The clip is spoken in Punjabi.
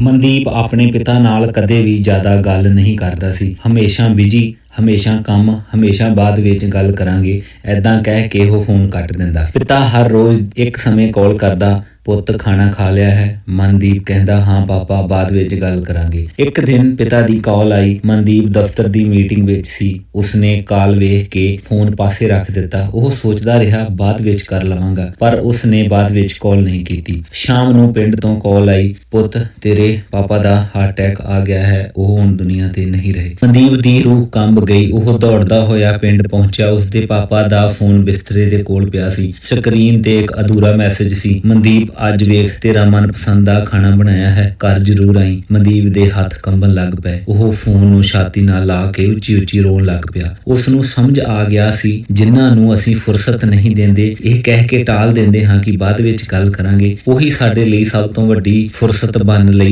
ਮਨਦੀਪ ਆਪਣੇ ਪਿਤਾ ਨਾਲ ਕਦੇ ਵੀ ਜ਼ਿਆਦਾ ਗੱਲ ਨਹੀਂ ਕਰਦਾ ਸੀ। ਹਮੇਸ਼ਾ ਬਿਜ਼ੀ ਹਮੇਸ਼ਾ ਕੰਮ, ਹਮੇਸ਼ਾ ਬਾਅਦ ਵਿੱਚ ਗੱਲ ਕਰਾਂਗੇ। ਐਦਾਂ ਕਹਿ ਕੇ ਉਹ ਫੋਨ ਕੱਟ ਦਿੰਦਾ। ਪਿਤਾ ਹਰ ਰੋਜ਼ ਇੱਕ ਸਮੇਂ ਕਾਲ ਕਰਦਾ ਪੁੱਤ ਖਾਣਾ ਖਾ ਲਿਆ ਹੈ। ਮਨਦੀਪ ਕਹਿੰਦਾ, ਹਾਂ ਪਾਪਾ, ਬਾਅਦ ਵਿੱਚ ਗੱਲ ਕਰਾਂਗੇ। ਇੱਕ ਦਿਨ ਪਿਤਾ ਦੀ ਕਾਲ ਆਈ। ਮਨਦੀਪ ਦਫ਼ਤਰ ਦੀ ਮੀਟਿੰਗ ਵਿੱਚ ਸੀ। ਉਸਨੇ ਕਾਲ ਵੇਖ ਕੇ ਫੋਨ ਪਾਸੇ ਰੱਖ ਦਿੱਤਾ। ਉਹ ਸੋਚਦਾ ਰਿਹਾ, ਬਾਅਦ ਵਿੱਚ ਕਰ ਲਵਾਂਗਾ। ਪਰ ਉਸਨੇ ਬਾਅਦ ਵਿੱਚ ਕਾਲ ਨਹੀਂ ਕੀਤੀ। ਸ਼ਾਮ ਨੂੰ ਪਿੰਡ ਤੋਂ ਕਾਲ ਆਈ। ਪੁੱਤ, ਤੇਰੇ ਪਾਪਾ ਦਾ ਹਾਰਟ ਅਟੈਕ ਆ ਗਿਆ ਹੈ। ਉਹ ਹੁਣ ਦੁਨੀਆ ਤੇ ਨਹੀਂ ਰਹੇ। ਮਨਦੀਪ ਦੀ ਰੂਹ ਕੰਬ ਗਈ। ਉਹ ਦੌੜਦਾ ਹੋਇਆ ਪਿੰਡ ਪਹੁੰਚਿਆ। ਉਸਦੇ ਪਾਪਾ ਦਾ ਫੋਨ ਬਿਸਤਰੇ ਦੇ ਕੋਲ ਪਿਆ ਸੀ। ਸਕਰੀਨ ਤੇ ਇੱਕ ਅਧੂਰਾ ਮੈਸੇਜ ਸੀ। ਮਨਦੀਪ ਅੱਜ ਵੇਖ ਤੇਰਾ ਮਨਪਸੰਦ ਦਾ ਖਾਣਾ ਬਣਾਇਆ ਹੈ। ਘਰ ਜ਼ਰੂਰ ਆਈ। ਮਨਦੀਪ ਦੇ ਹੱਥ ਕੰਬਣ ਲੱਗ ਪਏ। ਉਹ ਫੋਨ ਨੂੰ ਛਾਤੀ ਨਾਲ ਲਾ ਕੇ ਉੱਚੀ ਉੱਚੀ ਰੋਣ ਲੱਗ ਪਿਆ। ਉਸ ਨੂੰ ਸਮਝ ਆ ਗਿਆ ਸੀ, ਜਿਨ੍ਹਾਂ ਨੂੰ ਅਸੀਂ ਫੁਰਸਤ ਨਹੀਂ ਦਿੰਦੇ, ਇਹ ਕਹਿ ਕੇ ਟਾਲ ਦਿੰਦੇ ਹਾਂ ਕਿ ਬਾਅਦ ਵਿੱਚ ਗੱਲ ਕਰਾਂਗੇ। ਉਹੀ ਸਾਡੇ ਲਈ ਸਭ ਤੋਂ ਵੱਡੀ ਫੁਰਸਤ ਬਣਨ ਲਈ